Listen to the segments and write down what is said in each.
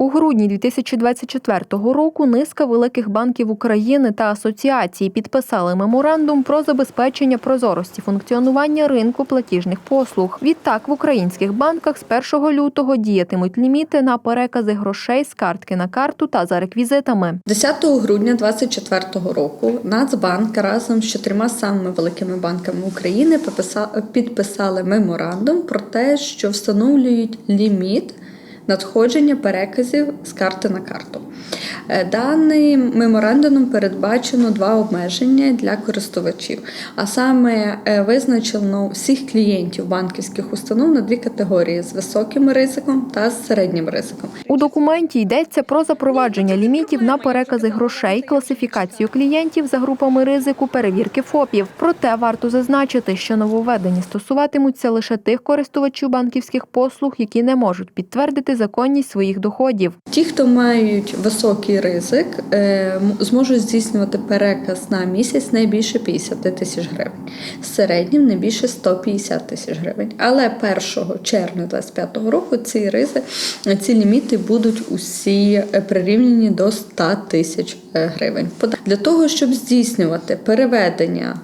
У грудні 2024 року низка великих банків України та асоціацій підписали меморандум про забезпечення прозорості функціонування ринку платіжних послуг. Відтак в українських банках з 1 лютого діятимуть ліміти на перекази грошей з картки на карту та за реквізитами. 10 грудня 2024 року Нацбанк разом з чотирма самими великими банками України підписа- підписали меморандум про те, що встановлюють ліміт надходження переказів з карти на карту. Е, Даним меморандумом передбачено два обмеження для користувачів, а саме е, визначено всіх клієнтів банківських установ на дві категорії з високим ризиком та з середнім ризиком. У документі йдеться про запровадження лімітів на перекази грошей, класифікацію клієнтів за групами ризику, перевірки ФОПів. Проте варто зазначити, що нововведення стосуватимуться лише тих користувачів банківських послуг, які не можуть підтвердити законність своїх доходів. Ті, хто мають ризик, е, зможуть здійснювати переказ на місяць не більше 50 тисяч гривень, середнім не більше 150 тисяч гривень. Але 1 червня 2025 року ці ризи, ці ліміти будуть усі е, прирівняні до 100 тисяч е, гривень. Для того, щоб здійснювати переведення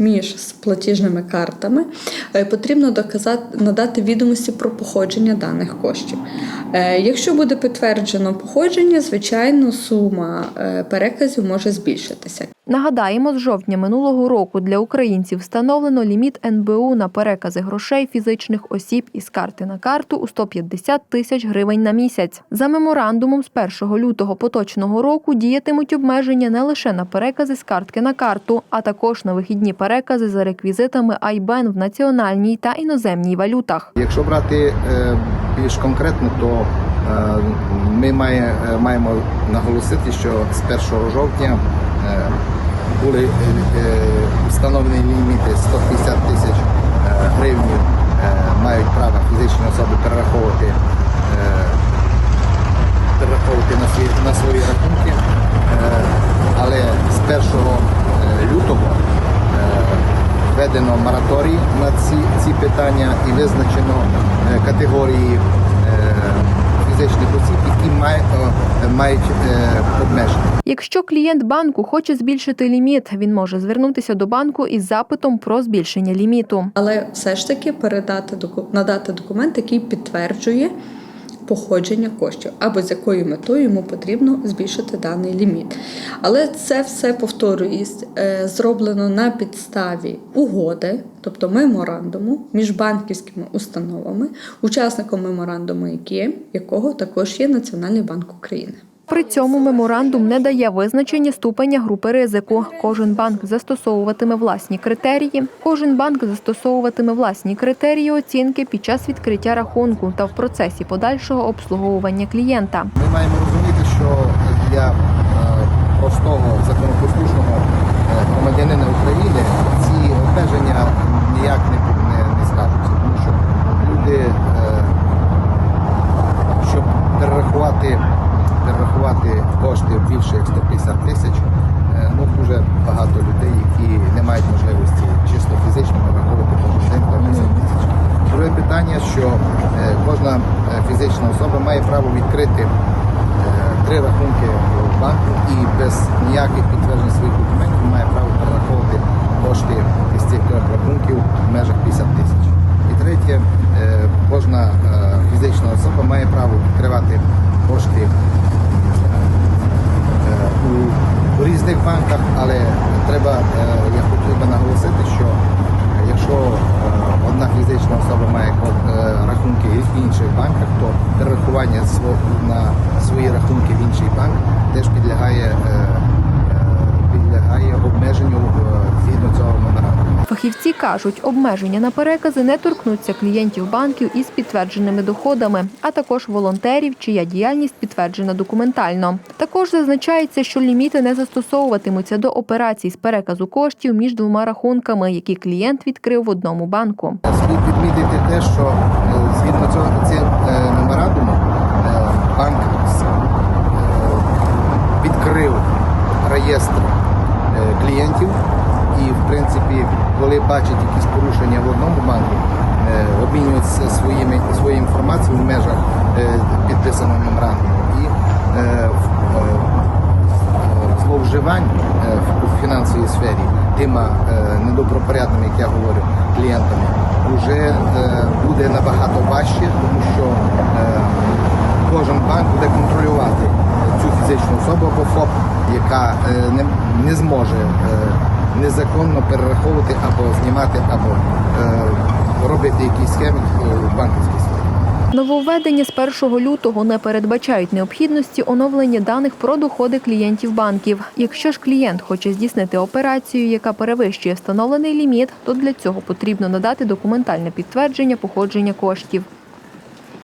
між платіжними картами е, потрібно доказати надати відомості про походження даних коштів. Е, Якщо буде підтверджено походження, звичайно, сума е, переказів може збільшитися. Нагадаємо, з жовтня минулого року для українців встановлено ліміт НБУ на перекази грошей фізичних осіб із карти на карту у 150 тисяч гривень на місяць. За меморандумом з 1 лютого поточного року діятимуть обмеження не лише на перекази з картки на карту, а також на вихідні перекази за реквізитами IBAN в національній та іноземній валютах. Якщо брати е, більш конкретно, то ми е, маємо наголосити, що з 1 жовтня е, були е, встановлені ліміти 150 тисяч гривень мають право фізичні особи перераховувати, перераховувати на свої, на свої рахунки. Але з 1 е, лютого введено мораторій на ці, ці питання і визначено категорії фізичних осіб, які має, е, мають е, обмеження. Якщо клієнт банку хоче збільшити ліміт, він може звернутися до банку із запитом про збільшення ліміту. Але все ж таки передати доку- надати документ, який підтверджує походження коштів, або з якою метою йому потрібно збільшити даний ліміт. Але це все повторююсь, е, зроблено на підставі угоди, тобто меморандуму між банківськими установами, учасником меморандуму, якого також є Національний банк України. При цьому меморандум не дає визначення ступеня групи ризику. Кожен банк застосовуватиме власні критерії. Кожен банк застосовуватиме власні критерії оцінки під час відкриття рахунку та в процесі подальшого обслуговування клієнта. Ми маємо розуміти, що для е, простого законопослушного е, громадянина України ці обмеження ніяк не, не, не скажуться, тому що люди, е, щоб перерахувати, перерахувати кошти більше як 150 тисяч, е, ну дуже багато людей, які не мають можливості чисто фізично перераховувати кожен день 150 тисяч. Друге питання, що е, кожна е, фізична особа має право відкрити е, три рахунки в банку і без ніяких підтверджень своїх документів має право перераховувати кошти із цих трьох рахунків в межах 50 тисяч. І третє, е, кожна е, фізична особа має право відкривати кошти е, у, у різних банках, але треба, е, я хотів би наголосити, що якщо е, одна фізична особа має ко- е, рахунки в інших банках, то перерахування сво- на свої рахунки в інший банк теж підлягає, е, е, підлягає обмеженню е, згідно цього меморандуму. Фахівці кажуть, обмеження на перекази не торкнуться клієнтів банків із підтвердженими доходами, а також волонтерів, чия діяльність підтверджена документально. Також зазначається, що ліміти не застосовуватимуться до операцій з переказу коштів між двома рахунками, які клієнт відкрив в одному банку. Слід відмітити те, що згідно цього цим е, е, банк відкрив реєстр е, клієнтів. І, в принципі, коли бачать якісь порушення в одному банку, е, обмінюються своїми своєю інформацією в межах е, підписаного меморандуму і зловживань в- фінансовій сфері тима е, недобропорядними, як я говорю, клієнтами, вже буде набагато важче, тому що кожен банк буде контролювати цю фізичну особу або ФОП, яка е, не, не зможе е, незаконно перераховувати або знімати, або е, робити якісь схеми в банківській сфері. Нововведення з 1 лютого не передбачають необхідності оновлення даних про доходи клієнтів банків. Якщо ж клієнт хоче здійснити операцію, яка перевищує встановлений ліміт, то для цього потрібно надати документальне підтвердження походження коштів.